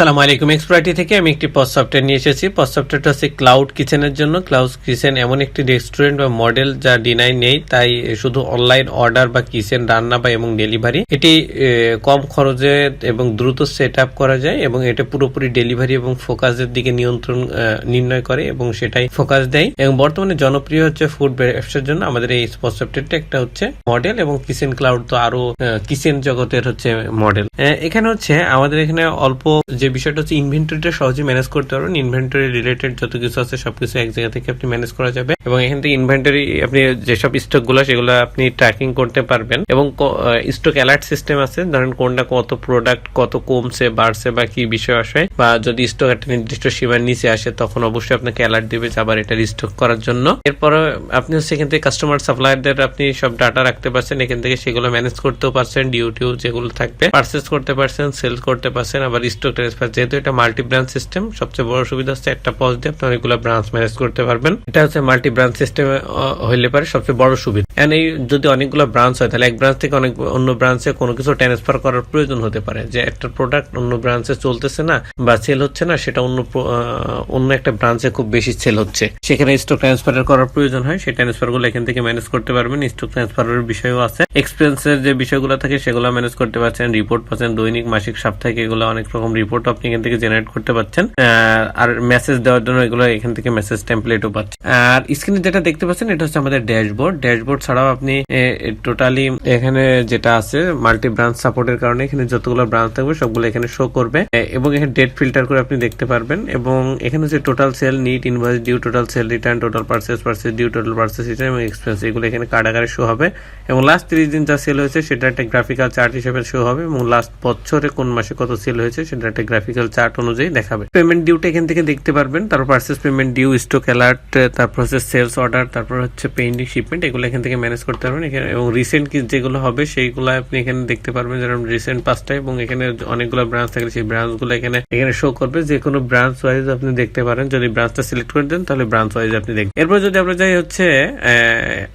সালাম আলাইকুম। এক্সপ্রাইটি থেকে আমি একটি পজ সফটওয়্যার নিয়ে এসেছি। পজ সফটওয়্যারটা হচ্ছে ক্লাউড কিচেনের জন্য। ক্লাউড কিচেন এমন একটি রেস্টুরেন্ট বা মডেল যা ডিনাই নেই। তাই শুধু অনলাইন অর্ডার বা কিচেন রান্না বা এবং ডেলিভারি এটি কম খরচে এবং দ্রুত সেট আপ করা যায় এবং এটা পুরোপুরি ডেলিভারি এবং ফোকাসের দিকে নিয়ন্ত্রণ নির্ণয় করে এবং সেটাই ফোকাস দেয়। এবং বর্তমানে জনপ্রিয় হচ্ছে ফুড ব্যবসার জন্য আমাদের এই পজ সফটওয়্যারটা একটা হচ্ছে মডেল এবং কিচেন ক্লাউড তো আরও কিচেন জগতের হচ্ছে মডেল এখানে হচ্ছে আমাদের এখানে অল্প যে বিষয়টা হচ্ছে ইনভেন্টরিটা সহজে ম্যানেজ করতে পারবেন। ইনভেন্টরি রিলেটেড যত কিছু আছে সবকিছু এক জায়গা থেকে আপনি ম্যানেজ করা যাবে। এবং এখান থেকে ইনভেন্টরি আপনি যেসব স্টকগুলো সেগুলো আপনি ট্র্যাকিং করতে পারবেন। এবং স্টক অ্যালার্ট সিস্টেম আছে। ধরেন কোনটা কত প্রোডাক্ট কত কমছে, বাড়ছে বা কি বিষয় আসে। বা যদি স্টক একটা নির্দিষ্ট সীমার নিচে আসে, তখন অবশ্যই আপনাকে অ্যালার্ট দিবে যে আবার এটা রিস্টক করার জন্য। এরপরে আপনি হচ্ছে এখান থেকে কাস্টমার সাপ্লায়ারদের আপনি সব ডাটা রাখতে পারছেন। এখান থেকে সেগুলো ম্যানেজ করতেও পারছেন। ডিউটিও যেগুলো থাকবে। পারচেস করতে পারছেন সেল করতে পারছেন। আবার স্টক ট্রান্সফার যেহেতু এটা মাল্টি ব্রাঞ্চ সিস্টেম সবচেয়ে বড় সুবিধা হচ্ছে একটা পজ দিয়ে আপনি অনেকগুলো ব্রাঞ্চ ম্যানেজ করতে পারবেন। এটা হচ্ছে মাল্টি ব্রাঞ্চ সিস্টেম হইলে পারে সবচেয়ে বড় সুবিধা। এন্ড এই যদি অনেকগুলো ব্রাঞ্চ হয়, তাহলে এক ব্রাঞ্চ থেকে অনেক অন্য ব্রাঞ্চে কোনো কিছু ট্রান্সফার করার প্রয়োজন হতে পারে। যে একটা প্রোডাক্ট অন্য ব্রাঞ্চে চলতেছে না বা সেল হচ্ছে না, সেটা অন্য অন্য একটা ব্রাঞ্চে খুব বেশি সেল হচ্ছে। সেখানে স্টক ট্রান্সফার করার প্রয়োজন হয়, সেই ট্রান্সফারগুলো এখান থেকে ম্যানেজ করতে পারবেন। স্টক ট্রান্সফারের বিষয়ও আছে। এক্সপেন্সের যে বিষয়গুলো থাকে, সেগুলো ম্যানেজ করতে পারছেন। রিপোর্ট পাচ্ছেন, দৈনিক, মাসিক, সাপ্তাহিক, এগুলো অনেক রকম রিপোর্ট আপনি এখান থেকে জেনারেট করতে পারছেন। আর মেসেজ দেওয়ার জন্য এগুলো এখান থেকে মেসেজ টেমপ্লেটও পাচ্ছেন। আর স্ক্রিনে যেটা দেখতে পাচ্ছেন, এটা হচ্ছে আমাদের ড্যাশবোর্ড ড্যাশবোর্ড ছাড়াও আপনি টোটালি এখানে যেটা আছে মাল্টি ব্রাঞ্চ সাপোর্টের কারণে এখানে যতগুলো ব্রাঞ্চ থাকবে সবগুলো এখানে শো করবে। এবং এখানে ডেট ফিল্টার করে আপনি দেখতে পারবেন। এবং এখানে হচ্ছে total sale net invoice due total sale return total purchase purchase due total purchase return এবং এক্সপেন্স এগুলো এখানে কার্ড আকারে শো হবে। এবং লাস্ট তিরিশ দিন যা সেল হয়েছে, সেটা একটা গ্রাফিক্যাল চার্ট হিসেবে শো হবে। এবং লাস্ট বছরে কোন মাসে কত সেল হয়েছে, সেটা একটা গ্রাফিক্যাল চার্ট অনুযায়ী দেখাবে। পেমেন্ট ডিউটা এখান থেকে দেখতে পারবেন, তারপর purchase payment due stock alert তারপর হচ্ছে সেলস অর্ডার তারপর হচ্ছে পেন্ডিং শিপমেন্ট এগুলো এখান থেকে ম্যানেজ করতে পারবেন। এখানে এবং রিসেন্ট যেগুলো হবে, সেইগুলো আপনি এখানে দেখতে পারবেন, যেরকম রিসেন্ট পাঁচটা এবং এখানে অনেকগুলো ব্রাঞ্চ থাকলে সেই ব্রাঞ্চগুলো এখানে এখানে শো করবে। যে কোনো ব্রাঞ্চ ওয়াইজ আপনি দেখতে পারেন, যদি ব্রাঞ্চটা সিলেক্ট করে দেন, তাহলে ব্রাঞ্চ ওয়াইজ আপনি দেখবেন। এরপর যদি আমরা যাই হচ্ছে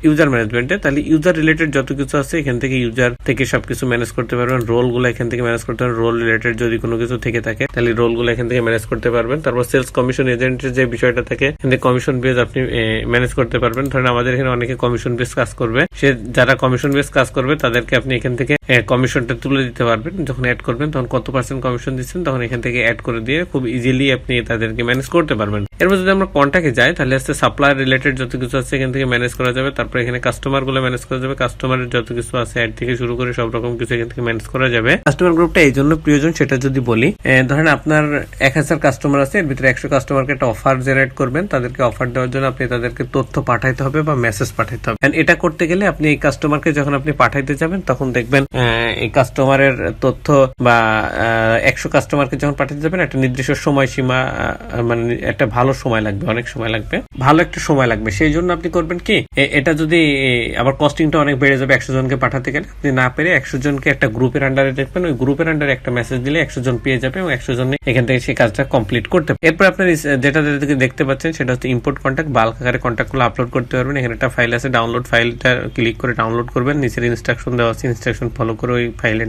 ইউজার ম্যানেজমেন্টে তাহলে ইউজার রিলেটেড যত কিছু আছে, এখান থেকে ইউজার থেকে সবকিছু ম্যানেজ করতে পারবেন। রোলগুলো এখান থেকে ম্যানেজ করতে পারবেন। রোল রিলেটেড যদি কোনো কিছু থেকে থাকে, তাহলে রোলগুলো এখান থেকে ম্যানেজ করতে পারবেন। তারপর সেলস কমিশন এজেন্টের যে বিষয়টা থাকে, এখান কমিশন বেস আপনি ম্যানেজ করতে পারবেন। ধরেন আমাদের এখানে অনেকে কমিশন বেস কাজ করবে। সে যারা কমিশন বেস কাজ করবে, তাদেরকে আপনি এখান থেকে কমিশনটা তুলে দিতে পারবেন। যখন অ্যাড করবেন, তখন কত পার্সেন্ট কমিশন দিচ্ছেন, তখন এখান থেকে অ্যাড করে দিয়ে খুব ইজিলি আপনি তাদেরকে ম্যানেজ করতে পারবেন। এরপর যদি আমরা কন্ট্যাক্টে যাই, তাহলে হচ্ছে সাপ্লায়ার রিলেটেড যত কিছু আছে এখান থেকে ম্যানেজ করা যাবে। তারপর এখানে কাস্টমারগুলো ম্যানেজ করা যাবে। কাস্টমারের যত কিছু আছে অ্যাড থেকে শুরু করে সব রকম কিছু এখান থেকে ম্যানেজ করা যাবে। কাস্টমার গ্রুপটা এই জন্য প্রয়োজন সেটা যদি বলি ধরেন আপনার এক হাজার কাস্টমার আছে, এর ভিতরে একশো কাস্টমারকে একটা অফার জেনারেট করবেন, তাদেরকে অফার দেওয়ার জন্য আপনি তাদেরকে তথ্য পাঠাইতে হবে বা মেসেজ পাঠাইতে হবে। এটা করতে গেলে আপনি এই কাস্টমারকে যখন আপনি পাঠাইতে যাবেন, তখন দেখবেন এই কাস্টমারের তথ্য বা একশো কাস্টমারকে যখন পাঠাতে যাবেন, একটা নির্দিষ্ট সময় সীমা মানে একটা ভালো সময় লাগবে, অনেক সময় লাগবে। ভালো একটা সময় লাগবে। সেই জন্য আপনি করবেন কি এটা যদি আবার কস্টিংটা অনেক বেড়ে যাবে একশো জনকে পাঠাতে গেলে, আপনি না পেরে একশো জনকে একটা গ্রুপের আন্ডারে দেখবেন, ওই গ্রুপের আন্ডারে একটা মেসেজ দিলে একশো জন পেয়ে যাবে একশো জন এখান থেকে সেই কাজটা কমপ্লিট করতে এরপর আপনার যেটা যেটা দেখতে পাচ্ছেন, সেটা হচ্ছে ইম্পোর্ট কন্ট্যাক্ট বাল্ক আকারে আপলোড করতে পারবেন। এখানে একটা ফাইল আছে ডাউনলোড ফাইলটা ক্লিক করে ডাউনলোড করবেন। নিচের ইনস্ট্রাকশন দেওয়া আছে ইনস্ট্রাকশন ফলো করে ওই ফাইলে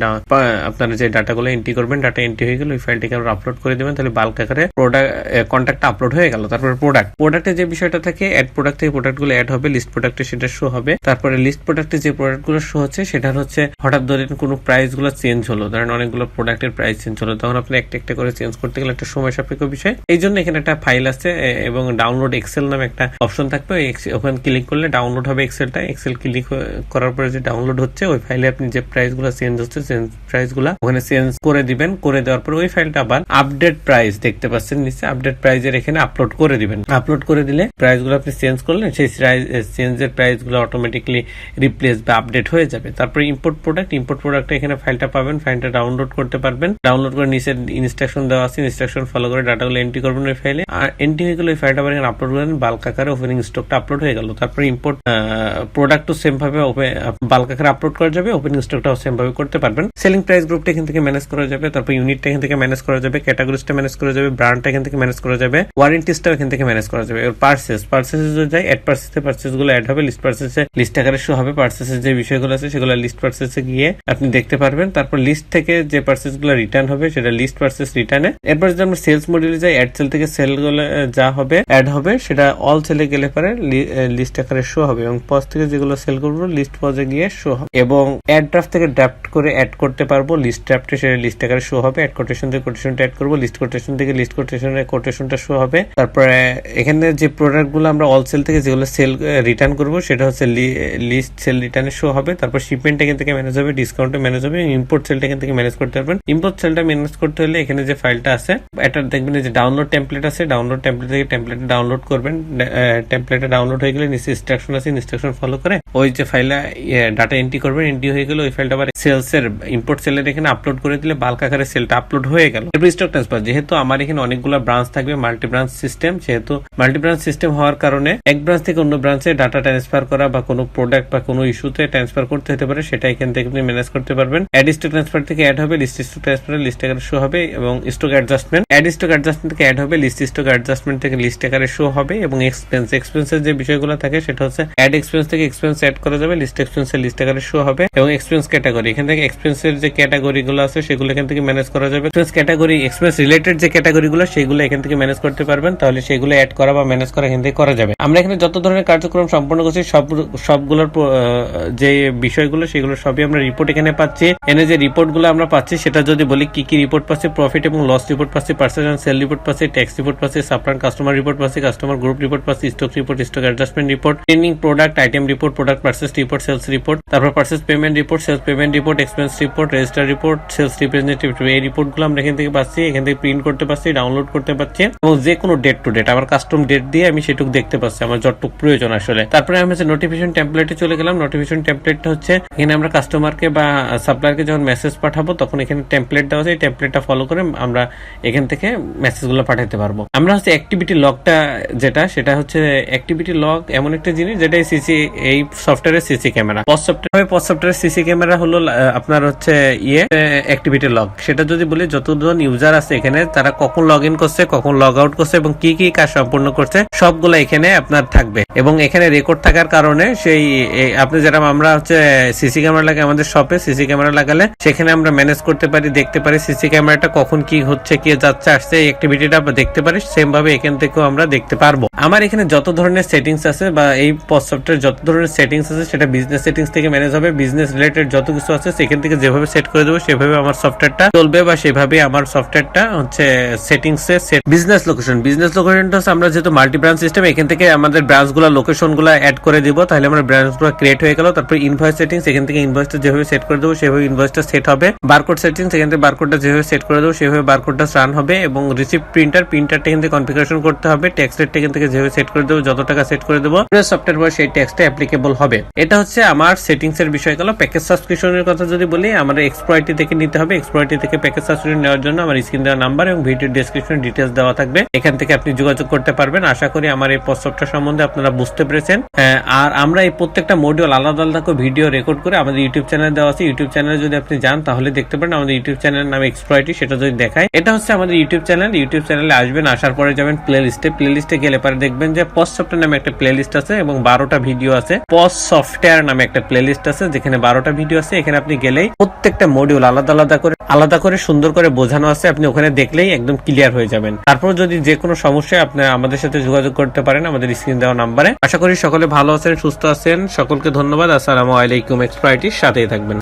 আপনারা যে ডাটাগুলো এন্ট্রি করবেন ডাটা এন্ট্রি হয়ে গেলে ওই ফাইলটিকে আপলোড করে দেবেন। তাহলে বাল্ক আকারে প্রোডাক্ট কন্ট্যাক্ট আপলোড হয়ে গেল। তারপরে প্রোডাক্ট প্রোডাক্টে যে বিষয়টা থাকে অ্যাড প্রোডাক্ট থেকে প্রোডাক্টগুলো অ্যাড হবে লিস্ট প্রোডাক্টে সেটা শো হবে। তারপরে লিস্ট প্রোডাক্টে যে প্রোডাক্টগুলো শো হচ্ছে সেটা হচ্ছে হঠাৎ ধরেন কোনো প্রাইসগুলো চেঞ্জ হলো। ধরেন অনেকগুলো প্রোডাক্টের প্রাইস চেঞ্জ হলো। তখন আপনি একটা একটা করে চেঞ্জ করতে গেলে একটা সময় সাপেক্ষ বিষয়। এই জন্য এখানে একটা ফাইল আছে এবং ডাউনলোড এক্সেল নামে একটা অপশন থাকবে। ওখানে ক্লিক করলে ডাউনলোড হবে এক্সেলটা এক্সেল ক্লিক করার পরে যে ডাউনলোড হচ্ছে, ওই ফাইলে আপনি যে প্রাইসগুলো চেঞ্জ হচ্ছে প্রাইসগুলা ওখানে চেঞ্জ করে দিবেন। করে দেওয়ার পরে ওই ফাইলটা আবার আপডেট প্রাইস দেখতে পাচ্ছেন নিচে। আপডেট প্রাইজের এখানে আপলোড করে দিবেন। আপলোড করে দিলে প্রাইসগুলো আপনি চেঞ্জ করলেন, সেই চেঞ্জের প্রাইসগুলো অটোমেটিকলি রিপ্লেস বা আপডেট হয়ে যাবে। তারপরে ইম্পোর্ট প্রোডাক্ট ইম্পোর্ট প্রোডাক্ট এখানে ফাইলটা পাবেন। ফাইলটা ডাউনলোড করতে পারবেন। ডাউনলোড করে নিচে ইনস্ট্রাকশন দেওয়া আছে ইনস্ট্রাকশন ফলো করে ডাটাগুলো এন্ট্রি করবেন ওই ফাইলে আর এন্ট্রি হয়ে গেলে ওই ফাইলটা আবার এখানে আপলোড করেন বাল্ক আকারে ওপেনিং স্টকটা আপলোড হয়ে গেল। তারপরে ইম্পোর্ট প্রোডাক্টও সেম ভাবে বাল্ক আকারে আপলোড করা যাবে ওপেনিং স্টকটাও সেম ভাবে করতে পারবেন। সেলিং প্রাইস গ্রুপটা এখান থেকে ম্যানেজ করা যাবে, তারপর ইউনিটটা এখান থেকে ম্যানেজ করা যাবে ক্যাটাগরিজটা ম্যানেজ করা যাবে ব্র্যান্ডটা এখান থেকে ম্যানেজ করা যাবে ওয়ারেন্টিসটাও এখান থেকে ম্যানেজ করা যাবে। এবার পার্সেস পার্সেসে যদি যাই অ্যাড পার্সেসে গুলো অ্যাড হবে লিস্ট পার্সেসে লিস্ট আকারে শো হবে পার্সেসের যে বিষয়গুলো আছে সেগুলো লিস্ট পার্সেসে গিয়ে আপনি দেখতে পারবেন। তারপর লিস্ট থেকে যে পার্সেসগুলো রিটার্ন হবে, সেটা লিস্ট পারচেস রিটার্নে এরপর যদি আমরা সেলস মডিউলে যাই অ্যাড সেল থেকে সেলগুলো যা হবে অ্যাড হবে, সেটা অল সেলে গেলে পরে লিস্ট আকারে শো হবে এবং পজ থেকে যেগুলো সেল করব লিস্ট পজে গিয়ে শো হবে। এবং অ্যাড ড্রাফট থেকে ড্রাফট করে অ্যাড করতে পারব লিস্ট ড্রাফটে সেটা লিস্ট আকারে শো হবে অ্যাড কোটেশন থেকে কোটেশনটা অ্যাড করব লিস্ট কোটেশন থেকে লিস্ট কোটেশনে কোটেশনটা শো হবে। তারপরে এখানে যে প্রোডাক্টগুলো আমরা অল সেল থেকে যেগুলো সেল রিটার্ন করব, সেটা হচ্ছে লিস্ট সেল রিটার্নে শো হবে। তারপর শিপমেন্ট এখান থেকে ম্যানেজ হবে ডিসকাউন্টে ম্যানেজ হবে ইম্পোর্ট সেলটা এখান থেকে ম্যানেজ করতে পারবেন। ইম্পোর্ট সেলটা ম্যানেজ করতে হলে এখানে যে ফাইলটা আছে, এটা দেখবেন যে ডাউনলোড টেমপ্লেট আছে ডাউনলোড টেমপ্লেট থেকে টেমপ্লেট ডাউনলোড করবেন। টেমপ্লেটে ডাউনলোড হয়ে গেলে নিচে ইনস্ট্রাকশন আছে ইনস্ট্রাকশন ফলো করে ওই যে ফাইলটা ডাটা এন্ট্রি করবেন। এন্ট্রি হয়ে গেলে ওই ফাইলটা আবার সেলস এর ইম্পোর্ট সেলের এখানে আপলোড করে দিলে বাল্ক আকারে সেলটা আপলোড হয়ে গেল। এরপর স্টক ট্রান্সফার যেহেতু আমার এখানে অনেকগুলো ব্রাঞ্চ থাকবে মাল্টি ব্রাঞ্চ সিস্টেম যেহেতু মাল্টি ব্রাঞ্চ সিস্টেম হওয়ার কারণে এক ব্রাঞ্চ থেকে অন্য ব্রাঞ্চে ডাটা ট্রান্সফার করা বা কোনো প্রোডাক্ট বা কোনো ইস্যুতে ট্রান্সফার করতে হতে পারে, সেটা এখান থেকে আপনি ম্যানেজ করতে পারবেন। অ্যাড স্টক ট্রান্সফার থেকে অ্যাড হবে লিস্ট স্টক ট্রান্সফার লিস্ট আকারে শো হবে এবং stock adjustment add stock adjustment থেকে অ্যাড হবে লিস্ট স্টক অ্যাডজাস্টমেন্ট থেকে লিস্ট আকারে শো হবে এবং এক্সপেন্স এক্সপেন্সের যে বিষয়গুলো থাকে, সেটা হচ্ছে অ্যাড এক্সপেন্স থেকে এক্সপেন্স অ্যাড করা যাবে লিস্ট এক্সপেন্সের লিস্ট আকারে শো হবে এবং এক্সপেন্স ক্যাটাগরি এখান থেকে এক্সপেন্সের যে ক্যাটাগরি গুলো আছে, সেগুলো এখান থেকে ম্যানেজ করা যাবে। এক্সপেন্স ক্যাটাগরি এক্সপেন্স রিলেটেড যে ক্যাটাগরি গুলো, সেগুলো এখান থেকে ম্যানেজ করতে পারবেন, তাহলে সেগুলো অ্যাড করা বা ম্যানেজ করা এখান থেকে করা যাবে। আমরা এখানে যত ধরনের কার্যক্রম সম্পন্ন করছি, সব, সবগুলোর যে বিষয়গুলো, সেগুলো সবই আমরা রিপোর্ট এখানে পাচ্ছি। এনে যে রিপোর্টগুলো আমরা পাচ্ছি, সেটা যদি বলি, কি কি রিপোর্ট পাচ্ছি? প্রফিট এবং লস রিপোর্ট পাচ্ছি পার্সেন্ট সেল রিপোর্ট পাচ্ছি ট্যাক্স রিপোর্ট পাচ্ছি সাপ্লান কাস্টমার রিপোর্ট পাচ্ছি কাস্টমার গ্রুপ রিপোর্ট পাচ্ছি stock report stock adjustment report training product item report product purchase report sales report তারপর purchase payment report sales payment report expense report register report sales representative এই রিপোর্টগুলো আমরা এখান থেকে পাচ্ছি, এখান থেকে প্রিন্ট করতে পারছি ডাউনলোড করতে পারছি এবং যে কোনো ডেট টু ডেট আমার কাস্টম ডেট দিয়ে আমি সেটুকু দেখতে পাচ্ছি, আমার যতটুকু প্রয়োজন আসলে। তারপরে আমি হচ্ছে নোটিফিকেশন টেমপ্লেটে চলে গেলাম নোটিফিকেশন টেমপ্লেটটা হচ্ছে, এখানে আমরা কাস্টমারকে বা সাপ্লায়ারকে যখন মেসেজ পাঠাবো, তখন এখানে টেমপ্লেট দেওয়া আছে, এই টেমপ্লেটটা ফলো করে আমরা এখান থেকে মেসেজগুলো পাঠাতে পারব। আমরা হচ্ছে অ্যাক্টিভিটি লগটা যেটা, সেটা হচ্ছে অ্যাক্টিভিটি লগ এমন একটা জিনিস, যেটা সিসি এই সফটওয়্যারের CC camera POS software POS সফটওয়্যারের সিসি ক্যামেরা হলো আপনার হচ্ছে ইয়ে অ্যাক্টিভিটি লগ সেটা যদি বলি, যতজন ইউজার আছে এখানে, তারা কখন লগ করছে, কখন লগ আউট করছে এবং কি কি কাজ সম্পূর্ণ করছে, সবগুলো এখানে আপনার থাকবে। এবং এখানে রেকর্ড থাকার কারণে সেই আপনি যেরকম আমরা হচ্ছে সিসি ক্যামেরা লাগে আমাদের শপে সিসি ক্যামেরা লাগালে সেখানে আমরা ম্যানেজ করতে পারি, দেখতে পারি সিসি ক্যামেরাটা কখন কি হচ্ছে, কি যাচ্ছে, আসছে, এই অ্যাক্টিভিটিটা দেখতে পারি সেম ভাবে এখান থেকেও আমরা দেখতে পারব। আমার এখানে যত ধরনের সেটিংস আছে বা এই পস সফটওয়্যার যত ধরনের সেটিংস আছে, সেটা বিজনেস সেটিংস থেকে ম্যানেজ হবে বিজনেস রিলেটেড যত কিছু আছে, সেখান থেকে যেভাবে সেট করে দেবো, সেভাবে আমার সফটওয়্যারটা চলবে বা সেভাবে আমার সফটওয়্যারটা হচ্ছে সেটিংস বিজনেস লোকেশন বিজনেস লোকেশনটা আমরা যেহেতু মাল্টি ব্রাঞ্চ সিস্টেম এখান থেকে আমাদের ব্রাঞ্চগুলো লোকেশনগুলো অ্যাড করে দিব, তাহলে আমার ব্রাঞ্চগুলো ক্রিয়েট হয়ে গেল, তারপর ইনভয়েস সেটিংস এখান থেকে ইনভয়েসটা যেভাবে সেট করে দেবো, সেভাবে ইনভয়েসটা সেট হবে। বারকোড সেটিংস এখান থেকে বারকোডটা যেভাবে সেট করে দেবো, সেভাবে বারকোডটা রান হবে এবং রিসিভ প্রিন্টার প্রিন্টারটা এখান থেকে কনফিগারেশন করতে হবে ট্যাক্স রেটটা এখান থেকে যেভাবে সেট করে দেবো, যত টাকা সেট করে দেবো সফটওয়্যার সেই ট্যাক্সটা অ্যাপ্লিকেবল হবে। এটা হচ্ছে আমার সেটিংস এর বিষয় গেল প্যাকেজ সাবস্ক্রিপশনের কথা যদি বলি আমার এক্সপ্লয়টি থেকে নিতে হবে। এক্সপ্লয়টি থেকে প্যাকেজ সাবস্ক্রিপশন নেওয়ার জন্য আমার স্ক্রিন দেওয়া নাম্বার এবং ভিডিও ডেসক্রিপশন ডিটেলস দেওয়া থাকবে। এখান থেকে আপনি যোগাযোগ করতে পারবেন। আশা করি আমার এই সফটওয়্যার সম্বন্ধে আপনারা বুঝতে পেরেছেন। আর আমরা এই প্রত্যেকটা মডিউল আলাদা আলাদা করে ভিডিও রেকর্ড করে আমাদের ইউটিউব চ্যানেল দেওয়া আছে। ইউটিউব চ্যানেলে যদি আপনি যান, তাহলে দেখতে পারেন আমাদের ইউটিউব চ্যানেলের নাম এক্সপ্লয়টি সেটা যদি দেখায়। এটা হচ্ছে আমাদের ইউটিউব চ্যানেল ইউটিউব চ্যানেলে আসবেন, আসার পরে যাবেন প্লে লিস্টে প্লে লিস্টে গেলে পরে দেখবেন যে পস সফটওয়্যার নামে একটা প্লে লিস্ট আছে এবং বারোটা ভিডিও আছে। পস সফটওয়্যার নামে একটা প্লে লিস্ট আছে, যেখানে বারোটা ভিডিও আছে। এখানে আপনি গেলেই প্রত্যেকটা মডিউল আলাদা আলাদা করে আলাদা করে সুন্দর করে বোঝানো আছে, আপনি ওখানে দেখলেই একদম ক্লিয়ার হয়ে যাবেন। তারপর যদি যে কোনো সমস্যায় আপনি আমাদের সাথে যোগাযোগ করতে পারেন, আমাদের স্ক্রিন দেওয়া নাম্বারে। আশা করি সকলে ভালো আছেন, সুস্থ আছেন। সকলকে ধন্যবাদ। আসসালামু আলাইকুম এক্সপ্রাইটির সাথেই থাকবেন।